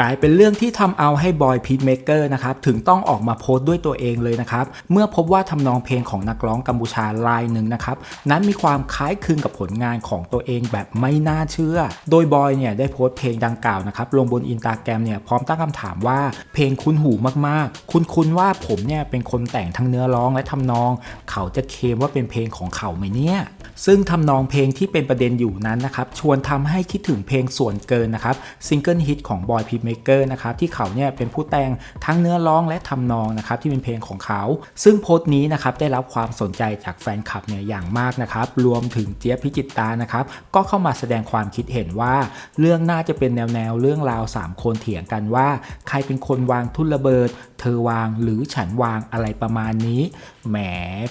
กลายเป็นเรื่องที่ทำเอาให้บอยพีทเมเกอร์นะครับถึงต้องออกมาโพสต์ด้วยตัวเองเลยนะครับเมื่อพบว่าทำนองเพลงของนักร้องกัมพูชารายหนึ่งนะครับนั้นมีความคล้ายคลึงกับผลงานของตัวเองแบบไม่น่าเชื่อ โดยบอยเนี่ยได้โพสต์เพลงดังกล่าวนะครับลงบนอินสตาแกรมเนี่ยพร้อมตั้งคำถามว่าเพลงคุ้นหูมากๆ คุณคุณว่าผมเนี่ยเป็นคนแต่งทั้งเนื้อร้องและทำนอง เขาจะเคมว่าเป็นเพลงของเขาไหมเนี่ยซึ่งทำนองเพลงที่เป็นประเด็นอยู่นั้นนะครับชวนทำให้คิดถึงเพลงส่วนเกินนะครับซิงเกิลฮิตของบอยพีเมเกอร์นะครับที่เขาเนี่ยเป็นผู้แต่งทั้งเนื้อร้องและทำนองนะครับที่เป็นเพลงของเขา ซึ่งโพสต์นี้นะครับได้รับความสนใจจากแฟนคลับเนี่ยอย่างมากนะครับรวมถึงเจี๊ยบพิจิตตานะครับก็เข้ามาแสดงความคิดเห็นว่า เรื่องน่าจะเป็นแนวแนวๆเรื่องราว 3 คนเถียงกันว่า ใครเป็นคนวางทุ่นระเบิด เธอวางหรือฉันวางอะไรประมาณนี้แหม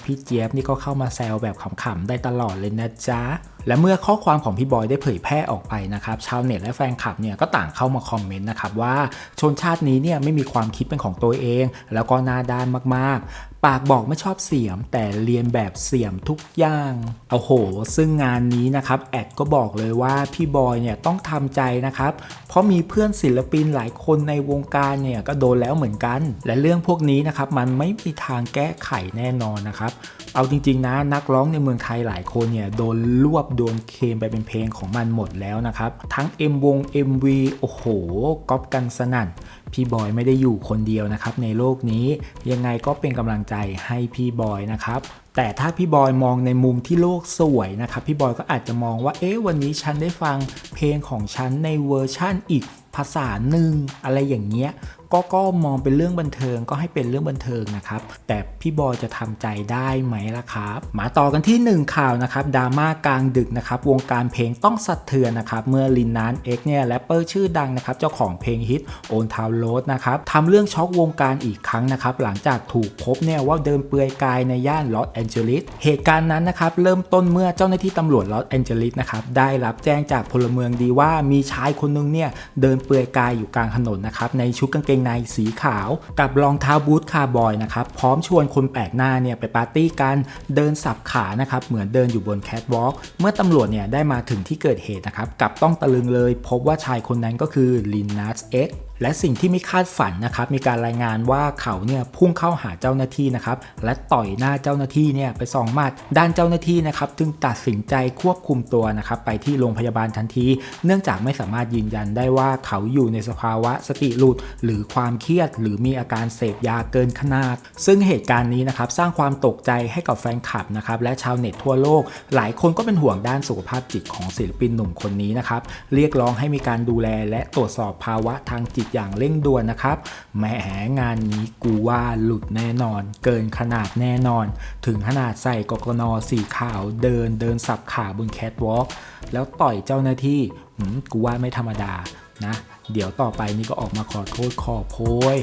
พี่เจี๊ยบนี่ก็เข้ามาแซวแบบขำๆได้ตลอดเลยนะจ๊ะ และเมื่อข้อความของพี่บอยได้เผยแพร่ออกไปนะครับชาวเน็ตและแฟนคลับเนี่ยก็ต่างเข้ามาคอมเมนต์นะครับว่าชนชาตินี้เนี่ยไม่มีความคิดเป็นของตัวเอง แล้วก็หน้าด้านมากๆ ปากบอกไม่ชอบเสียม แต่เรียนแบบเสียมทุกอย่างเอาโห ซึ่งงานนี้นะครับแอดก็บอกเลยว่าพี่บอยเนี่ยต้องทำใจนะครับเพราะมีเพื่อนศิลปินหลายคนในวงการเนี่ยก็โดนแล้วเหมือนกัน และเรื่องพวกนี้นะครับมันไม่มีทางแก้ไขแน่นอนนะครับเอาจริงๆนะนักร้องในเมืองไทยหลายคนเนี่ยโดนรวบโดนเคมไปเป็นเพลงของมันหมดแล้วนะครับ ทั้ง M วง MV โอ้โหก๊อปกันสนั่น พี่บอยไม่ได้อยู่คนเดียวนะครับในโลกนี้ยังไงก็เป็นกำลังใจให้พี่บอยนะครับแต่ถ้าพี่บอยมองในมุมที่โลกสวยนะครับ พี่บอยก็อาจจะมองว่า เอ๊ะ วันนี้ฉันได้ฟังเพลงของฉันในเวอร์ชั่นอีก ภาษาหนึ่งอะไรอย่างเงี้ยก็ก็มองเป็นเรื่องบันเทิงก็ให้เป็นเรื่องบันเทิงนะครับ แต่พี่บอยจะทำใจได้ไหมล่ะครับ มาต่อกันที่ 1 ข่าวนะครับดราม่ากลางดึกนะครับ วงการเพลงต้องสะเทือนนะครับ เมื่อลินนานเอ็กเนี่ยแรปเปอร์ชื่อดังนะครับ เจ้าของเพลงฮิตโอนทาวโรสนะครับทำเรื่องช็อกวงการอีกครั้งนะครับ หลังจากถูกพบเนี่ยว่าเดินเปลือยกายในย่านลอสแอนเจลิสเหตุการณ์นั้นนะครับเริ่มต้นเมื่อเจ้าหน้าที่ตำรวจลอสแอนเจลิสนะครับได้รับแจ้งจากพลเมืองดีว่ามีชายคนนึงเนี่ยเดินเปลือยกายอยู่กลางถนนนะครับในชุดกางเกงในสีขาว กับรองเท้าบูทคาร์บอยนะครับพร้อมชวนคนแปลกหน้าเนี่ยไปปาร์ตี้กันเดินสับขานะครับเหมือนเดินอยู่บนแคทวอล์กเมื่อตำรวจเนี่ยได้มาถึงที่เกิดเหตุนะครับกับต้องตะลึงเลย พบว่าชายคนนั้นก็คือลินนัสเอ็กและสิ่งที่ไม่คาดฝันนะครับมีการรายงานว่าเขาเนี่ยพุ่งเข้าหาเจ้าหน้าที่นะครับและต่อยหน้าเจ้าหน้าที่เนี่ยไปสองหมัดด้านเจ้าหน้าที่นะครับจึงตัดสินใจควบคุมตัวนะครับไปที่โรงพยาบาลทันที เนื่องจากไม่สามารถยืนยันได้ว่าเขาอยู่ในสภาวะสติหลุด หรือความเครียด หรือมีอาการเสพยาเกินขนาด ซึ่งเหตุการณ์นี้นะครับสร้างความตกใจให้กับแฟนคลับนะครับและชาวเน็ตทั่วโลก หลายคนก็เป็นห่วงด้านสุขภาพจิตของศิลปินหนุ่มคนนี้นะครับเรียกร้องให้มีการดูแลและตรวจสอบภาวะทางจิตอย่างเร่งด่วนนะครับแหมงานนี้กูว่าหลุดแน่นอน เกินขนาดแน่นอน ถึงขนาดใส่กกนสีขาวเดินเดินสับขาบนแคทวอล์กแล้วต่อยเจ้าหน้าที่กูว่าไม่ธรรมดานะ เดี๋ยวต่อไปนี่ก็ออกมาขอโทษขอโพย